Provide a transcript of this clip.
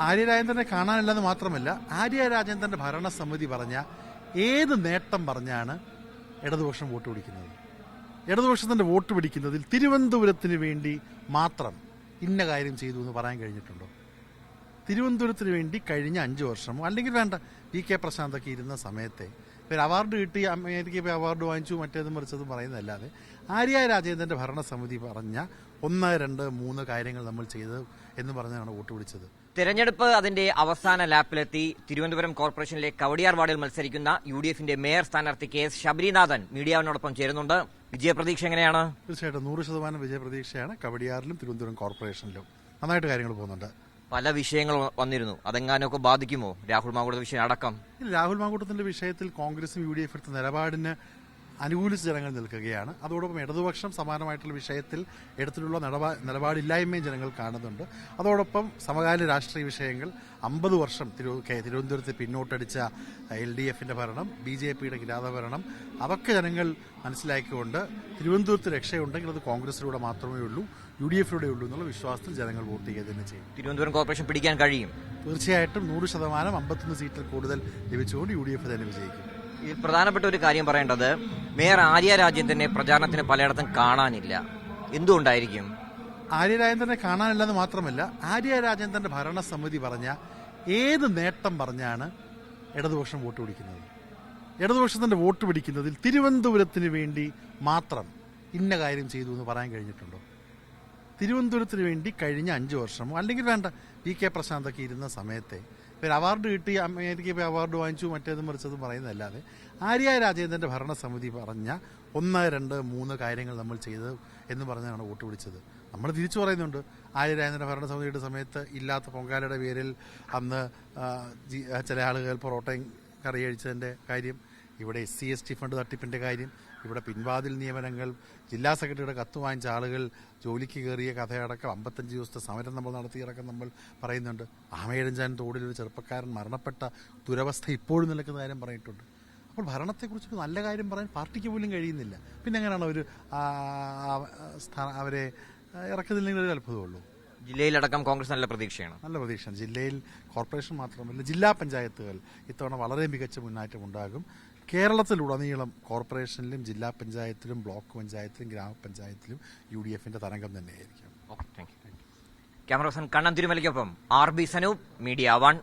ആര്യ രാജേന്ദ്രനെ കാണാനില്ലെന്ന് മാത്രമല്ല ആര്യ രാജേന്ദ്രന്റെ ഭരണസമിതി പറഞ്ഞ ഏത് നേട്ടം പറഞ്ഞാണ് ഇടതുപക്ഷം വോട്ട് പിടിക്കുന്നത്? ഇടതുപക്ഷത്തിന്റെ വോട്ട് പിടിക്കുന്നതിൽ തിരുവനന്തപുരത്തിന് വേണ്ടി മാത്രം ഇന്ന കാര്യം ചെയ്തു എന്ന് പറയാൻ കഴിഞ്ഞിട്ടുണ്ടോ? തിരുവനന്തപുരത്തിന് വേണ്ടി കഴിഞ്ഞ അഞ്ച് വർഷമോ അല്ലെങ്കിൽ വേണ്ട പി കെ പ്രശാന്തൊക്കെ ഇരുന്ന സമയത്തെ ഇവർ അവാർഡ് കിട്ടി അമേരിക്ക പോയി അവാർഡ് വാങ്ങിച്ചു മറ്റേതും മറിച്ചതും പറയുന്നതല്ലാതെ ആര്യ രാജേന്ദ്രന്റെ ഭരണസമിതി പറഞ്ഞ ഒന്ന് രണ്ട് മൂന്ന് കാര്യങ്ങൾ നമ്മൾ ചെയ്തു എന്ന് പറഞ്ഞാണ് വോട്ട് പിടിച്ചത്. തെരഞ്ഞെടുപ്പ് അതിന്റെ അവസാന ലാപ്പിലെത്തി. തിരുവനന്തപുരം കോർപ്പറേഷനിലെ കവടിയാർ വാർഡിൽ മത്സരിക്കുന്ന യു ഡി എഫിന്റെ മേയർ സ്ഥാനാർത്ഥി കെ എസ് ശബരിനാഥൻ മീഡിയാവിനോടൊപ്പം ചേരുന്നുണ്ട്. വിജയപ്രതീക്ഷ എങ്ങനെയാണ്? തീർച്ചയായിട്ടും നൂറ് ശതമാനം വിജയപ്രതീക്ഷയാണ് കവടിയാറിലും തിരുവനന്തപുരം കോർപ്പറേഷനിലും. നന്നായിട്ട് കാര്യങ്ങൾ പോകുന്നുണ്ട്. പല വിഷയങ്ങൾ വന്നിരുന്നു. അതെങ്ങാനൊക്കെ ബാധിക്കുമോ? രാഹുൽ മാങ്കൂട്ടത്തിന്റെ വിഷയം അടക്കം. രാഹുൽ മാങ്കൂട്ടത്തിന്റെ വിഷയത്തിൽ കോൺഗ്രസും യു ഡി എഫ് എടുത്ത നിലപാടിന് അനുകൂലിച്ച് ജനങ്ങൾ നിൽക്കുകയാണ്. അതോടൊപ്പം ഇടതുപക്ഷം സമാനമായിട്ടുള്ള വിഷയത്തിൽ എടുത്തിട്ടുള്ള നിലപാ- നിലപാടില്ലായ്മയും ജനങ്ങൾ കാണുന്നുണ്ട്. അതോടൊപ്പം സമകാലീന രാഷ്ട്രീയ വിഷയങ്ങൾ അമ്പത് വർഷം തിരു- തിരുവനന്തപുരത്ത് പിന്നോട്ടടിച്ച എൽ ഡി എഫിന്റെ ഭരണം ബി ജെ പിയുടെ കിരാത ഭരണം അതൊക്കെ ജനങ്ങൾ മനസ്സിലാക്കിക്കൊണ്ട് തിരുവനന്തപുരത്ത് രക്ഷയുണ്ടെങ്കിൽ അത് കോൺഗ്രസിലൂടെ മാത്രമേ ഉള്ളൂ യു ഡി എഫിലൂടെ ഉള്ളൂ എന്നുള്ള വിശ്വാസത്തിൽ ജനങ്ങൾ വോട്ട് ചെയ്യുക തന്നെ ചെയ്യും. തിരുവനന്തപുരം കോർപ്പറേഷൻ പിടിക്കാൻ കഴിയും? തീർച്ചയായിട്ടും നൂറ് ശതമാനം അമ്പത്തൊന്ന് സീറ്റിൽ കൂടുതൽ ലഭിച്ചുകൊണ്ട് യു ഡി എഫ് തന്നെ വിജയിക്കും. പ്രധാനപ്പെട്ട ഒരു കാര്യം പറയേണ്ടത് മേയർ ആര്യ രാജേന്ദ്രനെ പ്രചാരണത്തിന് പലയിടത്തും കാണാനില്ല. എന്തുകൊണ്ടായിരിക്കും? ആര്യ രാജേന്ദ്രനെ കാണാനില്ലെന്ന് മാത്രമല്ല ആര്യ രാജേന്ദ്രന്റെ ഭരണസമിതി പറഞ്ഞ ഏത് നേട്ടം പറഞ്ഞാണ് ഇടതുപക്ഷം വോട്ട് പിടിക്കുന്നത്? ഇടതുപക്ഷത്തിന്റെ വോട്ട് പിടിക്കുന്നതിൽ തിരുവനന്തപുരത്തിന് വേണ്ടി മാത്രം ഇന്ന കാര്യം ചെയ്തു എന്ന് പറയാൻ കഴിഞ്ഞിട്ടുണ്ടോ? തിരുവനന്തപുരത്തിന് വേണ്ടി കഴിഞ്ഞ അഞ്ച് വർഷമോ അല്ലെങ്കിൽ വേണ്ട പി കെ പ്രശാന്തൊക്കെ ഇരുന്ന സമയത്തെ ഇവർ അവാർഡ് കിട്ടി അമേരിക്ക പോയി അവാർഡ് വാങ്ങിച്ചു മറ്റേതും മറിച്ചതും പറയുന്നതല്ലാതെ ആര്യ രാജേന്ദ്രന്റെ ഭരണസമിതി പറഞ്ഞ ഒന്ന് രണ്ട് മൂന്ന് കാര്യങ്ങൾ നമ്മൾ ചെയ്തു എന്ന് പറഞ്ഞാണ് വോട്ട് പിടിച്ചത്. നമ്മൾ തിരിച്ചു പറയുന്നുണ്ട്. ആര്യ രാജേന്ദ്രന്റെ ഭരണസമിതിയുടെ സമയത്ത് ഇല്ലാത്ത പൊങ്കാലയുടെ പേരിൽ അന്ന് ചില ആളുകൾ പൊറോട്ടയും കറി കഴിച്ചതിന്റെ കാര്യം ഇവിടെ S C S T fund തട്ടിപ്പിന്റെ കാര്യം ഇവിടെ പിൻവാതിൽ നിയമനങ്ങൾ ജില്ലാ സെക്രട്ടറിയുടെ കത്ത് വാങ്ങിച്ച ആളുകൾ ജോലിക്ക് കയറിയ കഥയടക്കം അമ്പത്തഞ്ച് ദിവസത്തെ സമരം നമ്മൾ നടത്തിയടക്കം നമ്മൾ പറയുന്നുണ്ട്. ആമയഴഞ്ചാൻ തോടിൽ ഒരു ചെറുപ്പക്കാരൻ മരണപ്പെട്ട ദുരവസ്ഥ ഇപ്പോഴും നിലക്കുന്ന കാര്യം പറഞ്ഞിട്ടുണ്ട്. അപ്പോൾ ഭരണത്തെക്കുറിച്ച് നല്ല കാര്യം പറയാൻ പാർട്ടിക്ക് പോലും കഴിയുന്നില്ല. പിന്നെ എങ്ങനെയാണ് അവർ അവരെ ഇറക്കുന്നില്ലെങ്കിൽ ഒരു അത്ഭുതമുള്ളൂ ജില്ലയിലടക്കം കോൺഗ്രസ് നല്ല പ്രതീക്ഷയാണ്. നല്ല പ്രതീക്ഷയാണ്. ജില്ലയിൽ കോർപ്പറേഷൻ മാത്രമല്ല ജില്ലാ പഞ്ചായത്തുകൾ ഇത്തവണ വളരെ മികച്ച മുന്നേറ്റം ഉണ്ടാകും കേരളത്തിലുടനീളം കോർപ്പറേഷനിലും ജില്ലാ പഞ്ചായത്തിലും ബ്ലോക്ക് പഞ്ചായത്തിലും ഗ്രാമപഞ്ചായത്തിലും യു ഡി എഫിന്റെ തരംഗം തന്നെയായിരിക്കും camera person Kannan തിരുമലയ്ക്കൊപ്പം R B Sanoop media one.